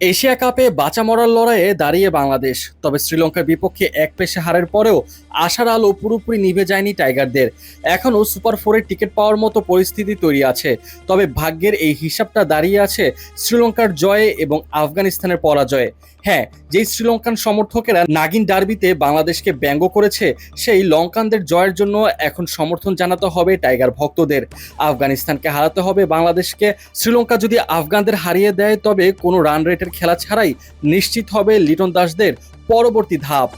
Asia কাপে বাঁচা মরার লড়াইয়ে দাঁড়িয়ে বাংলাদেশ, তবে শ্রীলঙ্কার বিপক্ষে এক পেশে হারের পরেও আশার আলো পুরোপুরি নিভে যায়নি টাইগারদের। এখনও সুপার ফোরের টিকিট পাওয়ার মতো পরিস্থিতি তৈরি আছে, তবে ভাগ্যের এই হিসাবটা দাঁড়িয়ে আছে শ্রীলঙ্কার জয়ে এবং আফগানিস্তানের পরাজয়ে। হ্যাঁ যেই শ্রীলঙ্কান সমর্থকেরা নাগিন ডার্বিতে বাংলাদেশকে ব্যঙ্গ করেছে, সেই লঙ্কানদের জয়ের জন্য এখন সমর্থন জানাতে হবে টাইগার ভক্তদের। আফগানিস্তানকে হারাতে হবে বাংলাদেশকে, শ্রীলঙ্কা যদি আফগানদের হারিয়ে দেয় তবে কোনো রান রেটের খেলা ছাড়াই নিশ্চিত হবে লিটন দাসদের পরবর্তী ধাপ।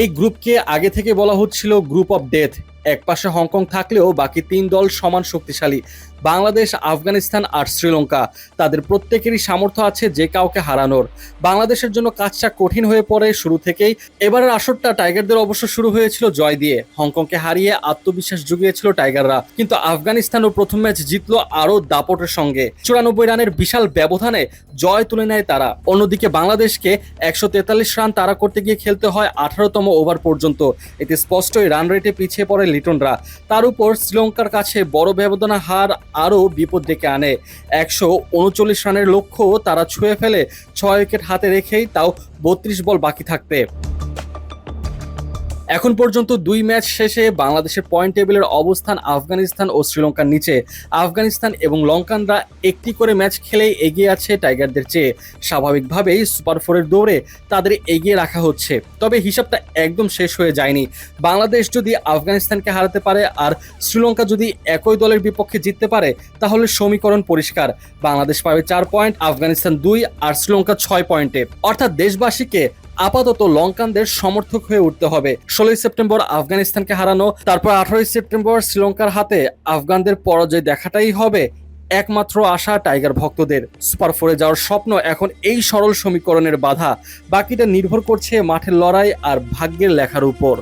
এই গ্রুপকে আগে থেকে বলা হচ্ছিল গ্রুপ অফ ডেথ। এক পাশে হংকং থাকলেও বাকি তিন দল সমান শক্তিশালী। বাংলাদেশ, আফগানিস্তান আর শ্রীলঙ্কা, তাদের প্রত্যেকেরই সামর্থ্য আছে যে কাউকে হারানোর। বাংলাদেশের জন্য কাজটা কঠিন হয়ে পড়ে শুরু থেকেই। এবারের আসরটা টাইগারদের অবশ্য শুরু হয়েছিল জয় দিয়ে। হংকংকে হারিয়ে আত্মবিশ্বাস জুগিয়েছিল টাইগাররা। কিন্তু আফগানিস্তানও প্রথম ম্যাচ জিতলো আরও দাপটের সঙ্গে। চুরানব্বই রানের বিশাল ব্যবধানে জয় তুলে নেয় তারা। অন্যদিকে বাংলাদেশকে একশো তেতাল্লিশ রান তারা করতে গিয়ে খেলতে হয় আঠারোতম ওভার পর্যন্ত। এতে স্পষ্টই রান রেটে পিছিয়ে পড়ে লিটনরা। তার উপর শ্রীলঙ্কার কাছে বড় ব্যবধানে হার আরও বিপদ ডেকে আনে। একশো উনচল্লিশ রানের লক্ষ্য তারা ছুঁয়ে ফেলে, ছয় উইকেট হাতে রেখেই তাও বত্রিশ বল বাকি থাকতে। এখন পর্যন্ত দুই ম্যাচ শেষে বাংলাদেশের পয়েন্ট টেবিলের অবস্থান আফগানিস্তান ও শ্রীলঙ্কার নিচে। আফগানিস্তান এবং লঙ্কানরা একটি করে ম্যাচ খেলেই এগিয়ে আছে টাইগারদের চেয়ে। স্বাভাবিকভাবেই সুপার ফোরের দৌড়ে তাদের এগিয়ে রাখা হচ্ছে। তবে হিসাবটা একদম শেষ হয়ে যায়নি। বাংলাদেশ যদি আফগানিস্তানকে হারাতে পারে আর শ্রীলঙ্কা যদি একই দলের বিপক্ষে জিততে পারে, তাহলে সমীকরণ পরিষ্কার। বাংলাদেশ পাবে চার পয়েন্ট আফগানিস্তান দুই আর শ্রীলঙ্কা ছয় পয়েন্টে অর্থাৎ দেশবাসীকে আপাতত লঙ্কানদের সমর্থক হয়ে উঠতে হবে। ষোলোই সেপ্টেম্বর আফগানিস্তানকে হারানো, তারপর আঠারোই সেপ্টেম্বর শ্রীলঙ্কার হাতে আফগানদের পরাজয় দেখাটাই হবে একমাত্র আশা টাইগার ভক্তদের। সুপার ফোরে যাওয়ার স্বপ্ন এখন এই সরল সমীকরণের বাধা। বাকিটা নির্ভর করছে মাঠের লড়াই আর ভাগ্যের লেখার উপর।